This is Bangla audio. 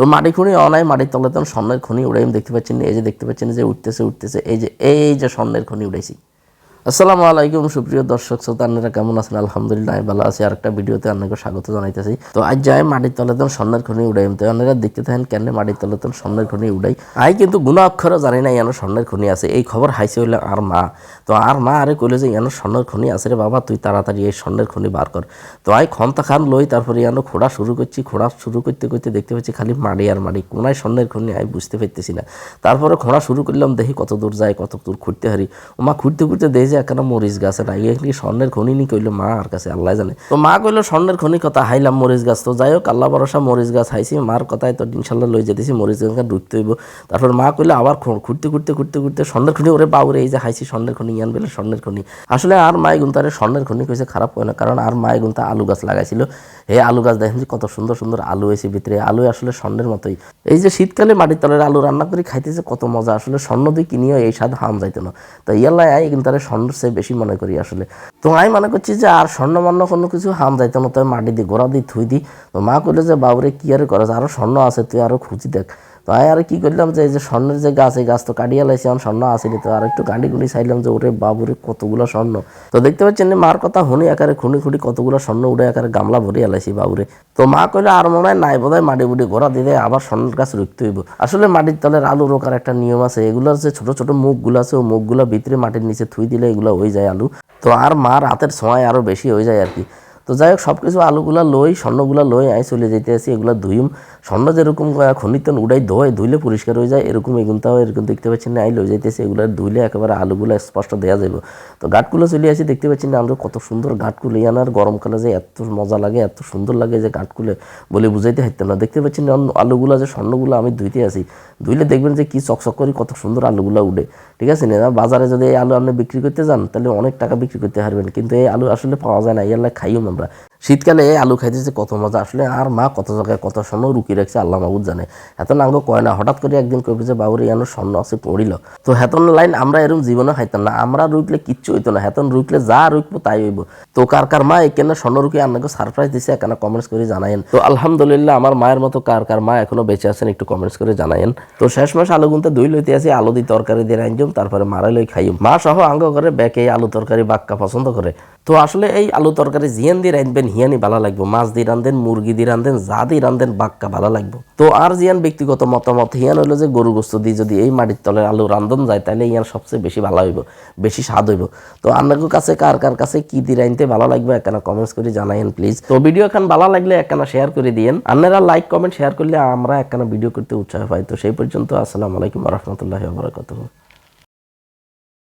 তো মাটি খুঁড়ি অনায় মাটির তলে তখন স্বর্ণের খনি উড়াই দেখতে পাচ্ছেন এই যে দেখতে পাচ্ছেন যে উঠতেছে উঠতেছে, এই যে এই যে স্বর্ণের খনি উড়াইছি। আসসালামু আলাইকুম, সুপ্রিয় দর্শক শ্রোতা কেমন আছেন? আলহামদুলিল্লাহ, আমি ভালো আছি। আর একটা ভিডিওতে আপনাকে স্বাগত জানাইতেছি। তো আজ যাই মাটির তলে তখন স্বর্ণের খনি উড়াই। তো আপনারা দেখতে থাকেন কেন মাটির তলে তখন স্বর্ণের খনি উড়াই। আই কিন্তু গুণা অক্ষরও জানি না ইয়ানো স্বর্ণের খনি আছে। এই খবর হাইছে হইলে আর মা। তো আর মা আরে কইলে যে ইয়ানো স্বর্ণের খনি আছে রে বাবা, তুই তাড়াতাড়ি এই স্বর্ণের খনি বার কর। তো আই খন্তা খান লই, তারপরে ইয়ানো খোঁড়া শুরু করছি। খোঁড়া শুরু করতে করতে দেখতে পাচ্ছি খালি মাড়ি আর মাড়ি। কোনায় স্বর্ণের খনি আমি বুঝতে পারতেছি না। তারপরে খোঁড়া শুরু করলাম, দেখি কত দূর যায়, কত দূর খুঁড়তে হারি। মা খুঁড়তে খুঁড়তে দেখি যে একখানা মরিচ গাছ না ইয়ে কি স্বর্ণের খনি নি কইলো মা আর কাছে? আল্লাহ জানে। তো মা কইলো, স্বর্ণের খনি কথা হাইলাম মরিচ গাছ। তো যাই হোক, আল্লাহ ভরসা, মরিচ গাছ হাইছি। মার কথায় তো ইনশাল্লাহ লই যেতেছি মরিচ গাছ ঢুকতে হইব। তারপর মা কইলো, আবার খুঁড়তে খুঁড়তে খুঁড়তে খুঁড়তে স্বর্ণের খনি ওরে বাউরে, এই যে হাইছি স্বর্ণের খনি, ইয়ান বেলে স্বর্ণের খনি। আসলে আর মাই গুনতারে স্বর্ণের খনি কইছে খারাপ হয় না, কারণ আর মাই গুনতা আলু গাছ লাগাইছিল। এই আলু গাছ দেখেন যে কত সুন্দর সুন্দর আলু হয়েছে ভিতরে। আলু আসলে স্বর্ণের মতোই। এই যে শীতকালে মাটির তলের আলু রান্না করে খাইতেছে, কত মজা। আসলে স্বর্ণ দিয়ে কিনিও এই স্বাদ হাম যাইতো না। তো ইয়াল্লাই আই কিন্তু তার স্বর্ণের চেয়ে বেশি মনে করি আসলে। তো আমি মনে করছি যে আর স্বর্ণমান্য কোনো কিছু হাম যাইতো না তো মাটি দিয়ে গোড়া দিয়ে থুই দিই তো মা কইলে যে বাবুরে কি আর করে আরও স্বর্ণ আছে, তুই আরও খুঁজি দেখ। তো আমি আর কি করলাম যে, এই যে স্বর্ণের যে গাছ, এই গাছ তো কাটিয়ে আমার স্বর্ণ আসেনি তো। আর একটু গাঁডি গুঁড়ি চাইলাম যে, ওরে বাবুরে, কতগুলো স্বর্ণ। তো দেখতে পাচ্ছেন মার কথা হুনি আকারে খুনি খুঁড়ি কতগুলো স্বর্ণ উড়ে আকারে গামলা ভরে এলাইছি বাবুরে। তো মা কইলে, আর মনে হয় নাই বোধ হয় মাটি বুড়ি ঘোরা দিলে আবার স্বর্ণের গাছ রুখতে হইব। আসলে মাটির তলের আলু রোকার একটা নিয়ম আছে, এগুলোর যে ছোট ছোট মুখগুলো আছে ও মুখগুলো ভিতরে মাটির নিচে থুই দিলে এগুলো হয়ে যায় আলু। তো আর মার হাতের সময় আরও বেশি হয়ে যায় আর কি। তো যাই হোক সব কিছু আলুগুলা লই, স্বর্ণগুলা লই আই চলে যেতে আসি এগুলা ধুইম। স্বর্ণ যেরকম খনিতন উড়াই ধোয় ধুইলে পরিষ্কার হয়ে যায়, এরকম এগুনটাও এরকম দেখতে পাচ্ছেন না, আই লই যাইতেছি এগুলো ধুইলে একেবারে আলুগুলো স্পষ্ট দেওয়া যাবে তো গাঁটগুলো চলে আসি, দেখতে পাচ্ছেন না আমরা কত সুন্দর গাঁটগুলো ইয়ানার গরমকালে যে এত মজা লাগে, এত সুন্দর লাগে যে গাঁটগুলো বলে বুঝাইতে হাইতাম না। দেখতে পাচ্ছেন না, আলুগুলো যে স্বর্ণগুলো আমি ধুইতে আসি ধুইলে দেখবেন যে কি চকচক করে কত সুন্দর আলুগুলো উঠে। ঠিক আছে না, বাজারে যদি এই আলু আপনি বিক্রি করতে যান, তাহলে অনেক টাকা বিক্রি করতে পারবেন কিন্তু এই আলু আসলে পাওয়া যায় না ইয়ার খাইও আমরা слабо. শীতকালে আলু খাইতেছে, কত মজা। আসলে আর মা কত জায়গায় কত স্বর্ণ রুকি রাখছে, আল্লাহ মাহবুদ জানে। এত নাঙ্গ কয় না, হঠাৎ করে একদিন কইবে যে বাবুরে ইয়ানো স্বর্ণ আছে, পড়িল। তো হেতন লাইন আমরা এরকম জীবনে খাইতাম না, আমরা রুকলে কিচ্ছু হইতো না। হেতন রুকলে যা রুকবো তাই হইব। তো কার কার মা এখানে স্বর্ণ রুকি আপনাকে সারপ্রাইজ দিছে এখানে কমেন্টস করে জানায়েন। তো আলহামদুলিল্লাহ আমার মায়ের মতো কার কার মা এখনও বেঁচে আছেন, একটু কমেন্টস করে জানায়েন। তো শেষ মাস আলু গুনতে দুই লইতে আসি, আলু দিয়ে তরকারি দিয়ে রাইজম তারপরে মারাই লই খাইম। মা সহ আঙ্গ করে ব্যাকে আলু তরকারি বাক্কা পছন্দ করে। তো আসলে এই আলু তরকারি জিয়ান দিয়ে রাঁধবেন হিয়ানি ভালো লাগবে, মাছ দিয়ে রান্ধেন, মুরগি দিয়ে রান্ধেন, যা দিয়ে রান্ধেন, বাক্কা ভালো লাগবে। তো আর জিয়ান ব্যক্তিগত মতামত, হিয়ান হলো যে গরু গোস্ত দিয়ে যদি এই মাটির তলের আলু রান্ধন যায় তাহলে ইয়ান সবচেয়ে বেশি ভালো হইব, বেশি স্বাদ হইব। তো আপনাদের কাছে কার কার কাছে কি দিয়ে রাঁধতে ভালো লাগবে, একখানা কমেন্টস করে জানাইন প্লিজ তো ভিডিও খান ভালো লাগলে একখানা শেয়ার করে দিয়েন। আপনারা লাইক কমেন্ট শেয়ার করলে আমরা একখানা ভিডিও করতে উৎসাহ পাই। তো সেই পর্যন্ত, আসসালামু আলাইকুম রহমতুল্লাহ বরাকাতুহ।